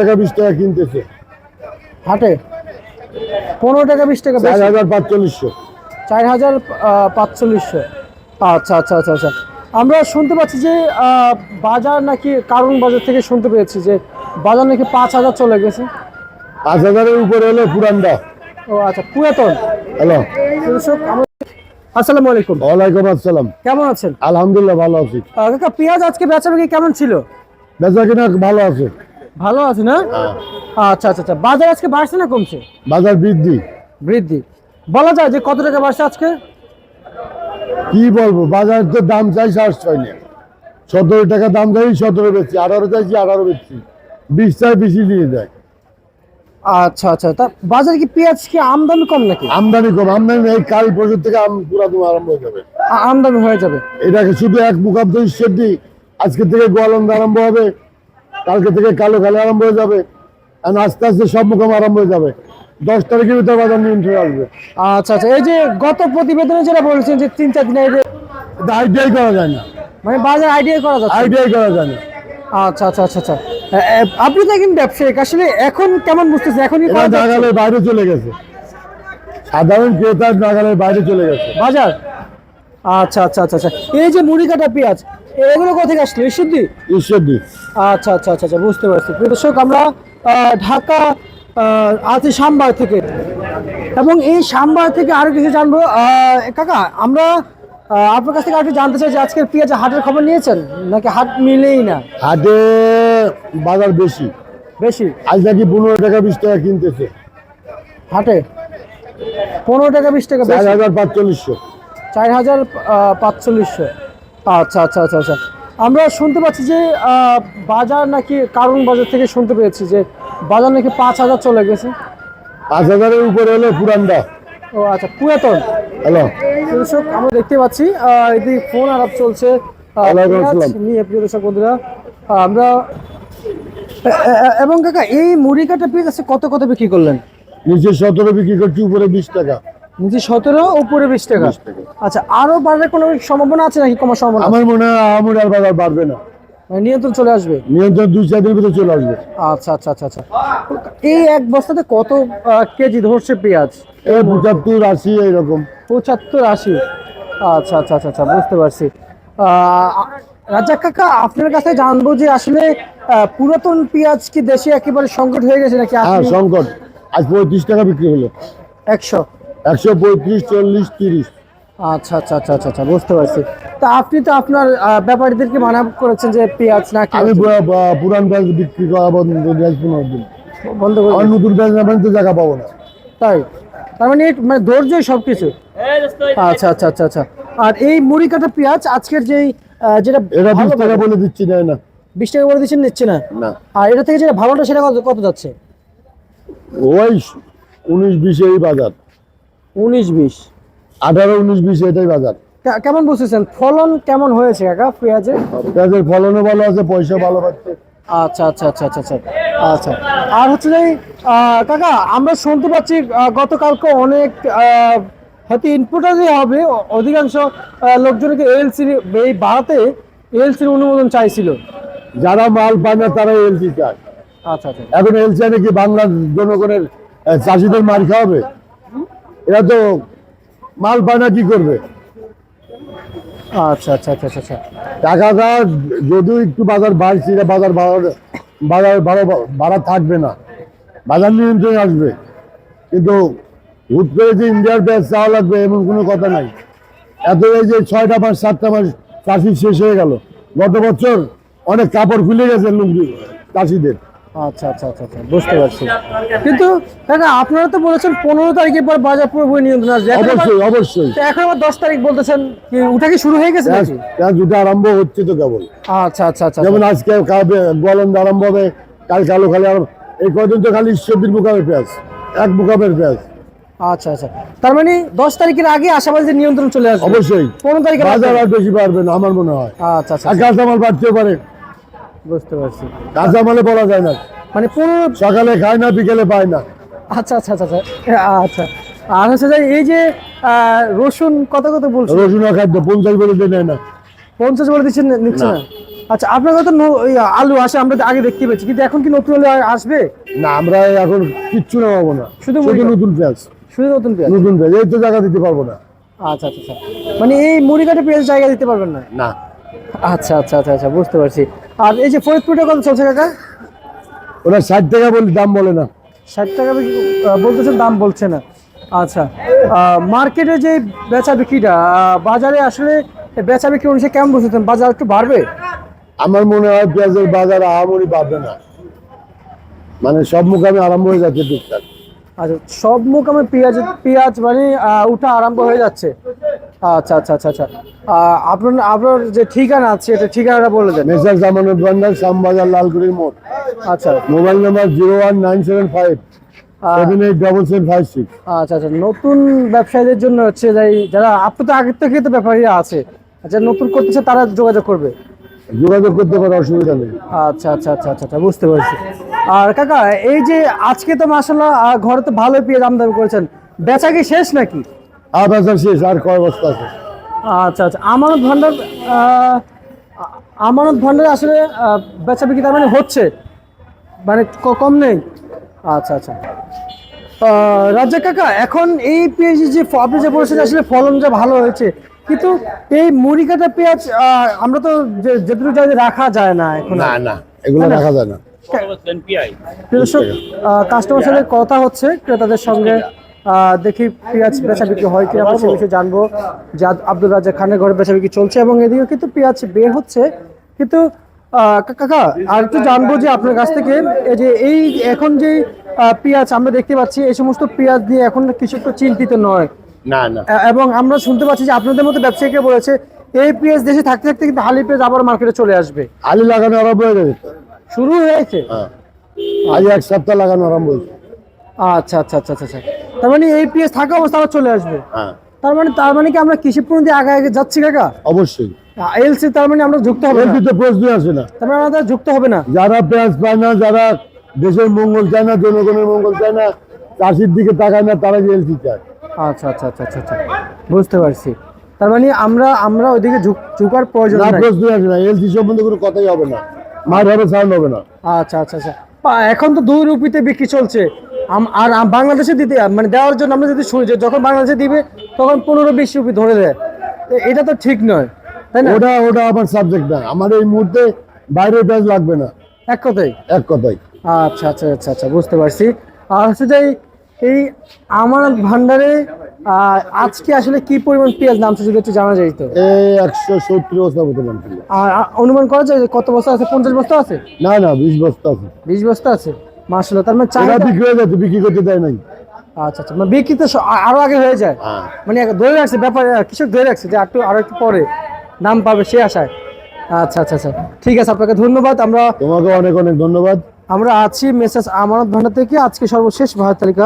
টাকা বিশ টাকা কিনতেছে। হাটে? পনেরো টাকা বিশ টাকা চার হাজার পাঁচচল্লিশশো। চার হাজার পাঁচচল্লিশশো। আচ্ছা আচ্ছা আচ্ছা আচ্ছা। আমরা শুনতে পাচ্ছি যে বাজার নাকি কারণ বাজার থেকে শুনতে পেয়েছি যে বাজার নাকি পাঁচ হাজার চলে গেছে। পাঁচ হাজারের উপরে হলো পুরানটা ও আচ্ছা পুরাতন। হ্যালো। আসসালামু আলাইকুম। ওয়ালাইকুম আসসালাম। কেমন আছেন? আলহামদুলিল্লাহ ভালো আছি। কাকা পেঁয়াজ আজকে বেচা বিক্রি কেমন ছিল? বেচা কিনা ভালো আছে। ভালো আছে না? আচ্ছা আচ্ছা আচ্ছা। বাজার আজকে বাড়ছে না কমছে? বাজার বৃদ্ধি। বৃদ্ধি। বলা যায় যে কত টাকা বাড়ছে আজকে? কি বলব বাজার তো দাম চাই সাহস ছয় না। সতেরো টাকা দাম চাই সতেরো বেচছি। আঠারো চাইছি আঠারো বেচছি। বিশ চাই বেশি দিয়ে দেয়। আচ্ছা আচ্ছা। তা বাজারে কি পেঁয়াজ কি আমদানি কম নাকি? আমদানি কম। আমদানি এই কাল পরশু থেকে আম পুরাতন আরম্ভ হয়ে যাবে। আমদানি হয়ে যাবে। এটাকে শুধু এক মুখাব্দ ঈশ্বরটি আজকে থেকে গোয়ালন্দ আরম্ভ হবে। কালকে থেকে কালো খালি আরম্ভ হয়ে যাবে। আর আস্তে আস্তে সব মুখাম আরম্ভ হয়ে যাবে। দশ তারিখের ভিতরে বাজার নিয়ন্ত্রণে আসবে। আচ্ছা আচ্ছা। এই যে গত প্রতিবেদনে যেটা বলছেন যে তিন চার দিন আগে এটা আইডিয়াই করা যায় না। মানে বাজার আইডিয়া করা যাচ্ছে আইডিয়াই করা যায় না। আচ্ছা আচ্ছা আচ্ছা আচ্ছা। আপনি তো একজন ব্যবসায়িক। আসলে এখন কেমন বুঝতেছেন? এখনই নাগালের বাইরে চলে গেছে। সাধারণ ক্রেতার নাগালের বাইরে চলে গেছে। বাজার? আচ্ছা আচ্ছা আচ্ছা আচ্ছা। এই যে মুড়ি কাটা পেঁয়াজ এগুলো কোথা থেকে আসলো? ঈশ্বরদী? ঈশ্বরদী। আচ্ছা আচ্ছা আচ্ছা আচ্ছা বুঝতে পারছি। দর্শক আমরা ঢাকা আছি সাম্বার থেকে। এবং এই সাম্বার থেকে আরও কিছু জানব। কাকা আমরা আপনার কাছ থেকে আরেকটু জানতে চাই যে আজকের পেঁয়াজ হাটের খবর নিয়েছেন? নাকি হাট মিলেই না? হাটে বাজার বেশি। বেশি? আজ নাকি পনেরো টাকা বিশ টাকা কিনতেছে। হাটে? পনেরো টাকা বিশ টাকা চার হাজার পাঁচচল্লিশশো। চার হাজার পাঁচচল্লিশশো। আচ্ছা আচ্ছা আচ্ছা আচ্ছা। আমরা শুনতে পাচ্ছি যে বাজার নাকি কারণ বাজার থেকে শুনতে পেয়েছি যে বাজার নাকি পাঁচ হাজার চলে গেছে। পাঁচ হাজারের উপরে হলো পুরানটা ও আচ্ছা পুরাতন। হ্যালো। দর্শক আমরা দেখতে পাচ্ছি এদিকে ফোন আলাপ চলছে। নিয়ে প্রিয় দর্শক বন্ধুরা আমরা এবং কাকা এই মুড়ি কাটা পেঁয়াজ আছে কত কত বিক্রি করলেন? নিচে সতেরো বিক্রি করছি উপরে বিশ টাকা। নিচে সতেরো উপরে বিশ টাকা। 20 টাকা। আচ্ছা আরও বাড়ার কোনো সম্ভাবনা আছে নাকি কমার সম্ভাবনা আমার মনে হয় আমার আর বাজার বাড়বে না। মানে নিয়ন্ত্রণ চলে আসবে? নিয়ন্ত্রণ দুই চার দিনের ভিতরে চলে আসবে। আচ্ছা আচ্ছা আচ্ছা আচ্ছা। এই এক বস্তাতে কত কেজি ধরছে পেঁয়াজ? এই পঁচাত্তর আশি এইরকম। পঁচাত্তর আশি। আচ্ছা আচ্ছা আচ্ছা আচ্ছা বুঝতে পারছি। রাজ্জাক কাকা আপনার কাছে জানব যে আসলে পুরাতন পেঁয়াজ কি দেশে একেবারে সংকট হয়ে গেছে নাকি? হ্যাঁ সংকট। আজ পঁয়ত্রিশ টাকা বিক্রি হলো। একশো। একশো পঁয়ত্রিশ চল্লিশ তিরিশ। আচ্ছা আচ্ছা আচ্ছা আচ্ছা আচ্ছা বুঝতে পারছি। তা আপনি তো আপনার ব্যাপারীদেরকে মানা করেছেন যে পেঁয়াজ না আমি পুরান ব্যাংক বিক্রি করা বন্ধ পনেরো দিন। বন্ধ করে আর নতুন ব্যাংক না তো জায়গা পাবো না। তাই? তার মানে এই- মানে ধৈর্যই সবকিছু? আচ্ছা আচ্ছা আচ্ছা আচ্ছা। আর এই মুড়ি কাটা পেঁয়াজ আজকের যেই যেটা এটা বিশ টাকা বলে দিচ্ছি না না। বিশ টাকা করে দিচ্ছেন নিচ্ছে না? না। আর এটা থেকে যেটা ভালোটা সেটা কত কত যাচ্ছে? ওই উনিশ বিশে এই বাজার। উনিশ বিশ। আঠারো উনিশ বিশে এটাই বাজার। কেমন বুঝতেছেন? ফলন কেমন হয়েছে কাকা পেঁয়াজের? পেঁয়াজের ফলনও ভালো আছে পয়সা ভালো পাচ্ছে। আচ্ছা আচ্ছা আচ্ছা আচ্ছা আচ্ছা আচ্ছা। আর হচ্ছে যে কাকা আমরা শুনতে পাচ্ছি গতকালকে অনেক হয়তো ইনপুটারই হবে অধিকাংশ লোকজনকে এলসি এই বাড়াতে এলসির অনুমোদন চাইছিল। যারা মাল পায় না তারা এলসি চায়। আচ্ছা আচ্ছা। এখন এলসি নাকি বাংলার জনগণের চাষিদের মার খাওয়াবে? এরা তো মাল পায় না কি করবে? আচ্ছা আচ্ছা আচ্ছা আচ্ছা। আচ্ছা টাকাটা যদিও একটু বাজার বাড়ছে এটা বাজার বাড়ার বাজার বাড়া বাড়া থাকবে না। বাজার নিয়ন্ত্রণে আসবে। কিন্তু হুট করে যে ইন্ডিয়ার ব্যাস চাওয়া লাগবে এমন কোনো কথা নাই। এত এই যে ছয়টা মাস সাতটা মাস চাষি শেষ হয়ে গেল। গত বছর অনেক কাপড় খুলে গেছে লুঙ্গি চাষিদের। আচ্ছা আচ্ছা আচ্ছা আচ্ছা বুঝতে পারছি। কিন্তু কাকা আপনারা তো বলেছেন পনেরো তারিখের পর বাজার পুরোপুরি নিয়ন্ত্রণ আসবে অবশ্যই অবশ্যই। তো এখন আবার দশ তারিখ বলতেছেন কি উঠা কি শুরু হয়ে গেছে পেঁয়াজ নাকি? পেঁয়াজ আরম্ভ হচ্ছে তো কেবল। আচ্ছা আচ্ছা আচ্ছা যেমন আজকে গোয়ালন্দ আরম্ভ হবে কাল কালো খালি আরম্ভ এই কদিন তো খালি ঈশ্বরদীর মুখামের পেঁয়াজ এক মুখামের পেঁয়াজ। আচ্ছা আচ্ছা। তার মানে দশ তারিখের আগে আশাবাদী যে নিয়ন্ত্রণ চলে আসবে। অবশ্যই। পনেরো তারিখে বাজার আর বেশি পারবে না আমার মনে হয়। আচ্ছা আচ্ছা আর কাঁচামাল বাড়তেও পারে। বুঝতে পারছি। কাঁচামালে বলা যায় না। মানে পনেরো সকালে খায় না বিকেলে পায় না। আচ্ছা আচ্ছা আচ্ছা আচ্ছা আচ্ছা। আর হচ্ছে যে এই যে রসুন কত কত বলছো? রসুন খাদ্য পঞ্চাশ বলে দিয়ে নেয় না। পঞ্চাশ বলে দিচ্ছেন নিচ্ছে না? আচ্ছা আপনার কথা আলু আসে আমরা আগে দেখতে পেয়েছি কিন্তু এখন কি নতুন আলু আসবে? না আমরা এখন কিচ্ছু নামাবো না। শুধু নতুন পেঁয়াজ। শুধু নতুন পেঁয়াজ? নতুন পেঁয়াজ এই তো জায়গা দিতে পারব না। আচ্ছা আচ্ছা আচ্ছা। মানে এই মুড়ি কাটা পেঁয়াজ জায়গা দিতে পারবেন না? না। আচ্ছা আচ্ছা আচ্ছা আচ্ছা বুঝতে পারছি। আর এই যে ফরিদপুরটা কত চলছে কাকা? ওরা ষাট টাকা বলে দাম বলে না। ষাট টাকা বলতেছেন দাম বলছে না। আচ্ছা মার্কেটে যে বেচা বিক্রিটা বাজারে আসলে বেচা বিক্রি অনুসারে কেমন বুঝতেছেন? বাজার একটু বাড়বে? আমার মনে হয় পেঁয়াজের বাজার আহামরি বাড়বে না। মানে সব মুখামে আরম্ভ হয়ে যাচ্ছে টুকটাক। আচ্ছা সব আমার পেঁয়াজ পেঁয়াজ মানে উঠা আরম্ভ হয়ে যাচ্ছে। আচ্ছা আচ্ছা আচ্ছা আচ্ছা। আপনার আপনার যে ঠিকানা আছে এটা ঠিকানাটা বলে দেন। মেসার জামানত ভান্ডার শ্যামবাজার লালগুড়ির মোড়। আচ্ছা। Mobile number zero one nine seven five আচ্ছা আচ্ছা। নতুন ব্যবসায়ীদের জন্য হচ্ছে যারা আপনি তো আগের থেকে তো ব্যাপারীরা আছে আচ্ছা নতুন করতেছে তারা যোগাযোগ করবে? যোগাযোগ করতে পারে অসুবিধা নেই। আচ্ছা আচ্ছা আচ্ছা আচ্ছা আচ্ছা বুঝতে পারছি। আর কাকা এই যে আজকে তো মাসাল্লাহ ঘরে তো ভালো পেঁয়াজ আমদানি করেছেন। বেচা কি শেষ নাকি? আর বাজার শেষ আর কয় বস্তা আছে? আচ্ছা আচ্ছা। আমানত ভান্ডার আমানত ভান্ডার আসলে বেচা বিক্রি তার মানে হচ্ছে? মানে ক- কম নেই? আচ্ছা আচ্ছা। রাজ্জাক কাকা এখন এই পেঁয়াজ যে ফ- আপনি যে বলেছেন আসলে ফলন যা ভালো হয়েছে কিন্তু এই মুড়ি কাটা পেঁয়াজ আমরা তো যে- যেটুকু জানি রাখা যায় না এখন। না না এগুলো রাখা যায় না। কাস্টমার সাথে কথা হচ্ছে ক্রেতাদের সঙ্গে দেখি পেঁয়াজ বেচা বিক্রি হয় কিনা আমরা সে বিষয়ে জানব। যে আব্দুল রাজা খানের ঘরে বেচা বিক্রি চলছে এবং এদিকে কিন্তু পেঁয়াজ বের হচ্ছে। কিন্তু কাকা আর একটু জানব যে আপনার কাছ থেকে এই যে এই এখন যে পেঁয়াজ আমরা দেখতে পাচ্ছি এই সমস্ত পেঁয়াজ দিয়ে এখন কিছু একটু চিন্তিত নয়। না না। এবং আমরা শুনতে পাচ্ছি যে আপনাদের মতো ব্যবসায়ীকে বলেছে এই পেঁয়াজ দেশে থাকতে থাকতে কিন্তু হালি পেঁয়াজ আবার মার্কেটে চলে আসবে। আলু লাগানো আরম্ভ হয়ে গেছে। শুরু হয়েছে? হ্যাঁ। আজ এক সপ্তাহ লাগানো আরম্ভ হয়েছে। আচ্ছা আচ্ছা আচ্ছা আচ্ছা আচ্ছা। তার মানে এই পেঁয়াজ থাকা অবস্থা আবার চলে আসবে। হ্যাঁ। তার মানে তার মানে কি আমরা কৃষি পণ্য দিয়ে আগে আগে যাচ্ছি কাকা? অবশ্যই। এলসি তার মানে আমরা যুক্ত হবে না। ভিতরে প্রশ্ন আসে না। তার মানে আমাদের যুক্ত হবে না। যারা পেঁয়াজ পায় না যারা দেশের মঙ্গল চায় না জনগণের মঙ্গল চায় না চাষির দিকে তাকায় না তারা জেলসি চায়। আচ্ছা আচ্ছা আচ্ছা আচ্ছা আচ্ছা। বুঝতে পারছি। তার মানে আমরা আমরা ওইদিকে ঝুঁকার প্রয়োজন না প্রশ্ন আসে না। এলসি সম্বন্ধে কোনো কথাই হবে না। মার হবে সাউন্ড হবে না। আচ্ছা আচ্ছা আচ্ছা। এখন তো দুই রুপিতে বিক্রি চলছে। আর বাংলাদেশে দিতে মানে দেওয়ার জন্য আমরা যদি শুনি যে যখন বাংলাদেশে দিবে তখন পনেরো বিশ রুপি ধরে দেয়। এটা তো ঠিক নয় তাই না? ওটা ওটা আমার সাবজেক্ট না। আমার এই মুহূর্তে বাইরের পেঁয়াজ লাগবে না। এক কথাই এক কথাই আচ্ছা আচ্ছা আচ্ছা আচ্ছা বুঝতে পারছি। আর হচ্ছে যে এই আমার ভান্ডারে আজকে আসলে কি পরিমাণ পেঁয়াজ নামছে যদি একটু জানা যায় তো। একশো সত্তর বস্তা মতো আর অনুমান করা যায় যে কত বস্তা আছে? পঞ্চাশ বস্তা আছে? না না বিশ বস্তা আছে। বিশ বস্তা আছে? মাসাল্লাহ তার মানে চাহিদা বিক্রি হয়ে যাচ্ছে বিক্রি করতে দেয় নাই। আচ্ছা আচ্ছা মানে বিক্রি তো আরও আগে হয়ে যায়। হ্যাঁ। মানে ধরে রাখছে ব্যাপার কিছু ধরে রাখছে যে একটু আরও একটু পরে নাম পাবে সে আশায়। আচ্ছা আচ্ছা আচ্ছা ঠিক আছে আপনাকে ধন্যবাদ। আমরা তোমাকে অনেক অনেক ধন্যবাদ। আমরা আছি মেসেজ আমানত ভান্ডার থেকে। আজকে সর্বশেষ ভারত তালিকা।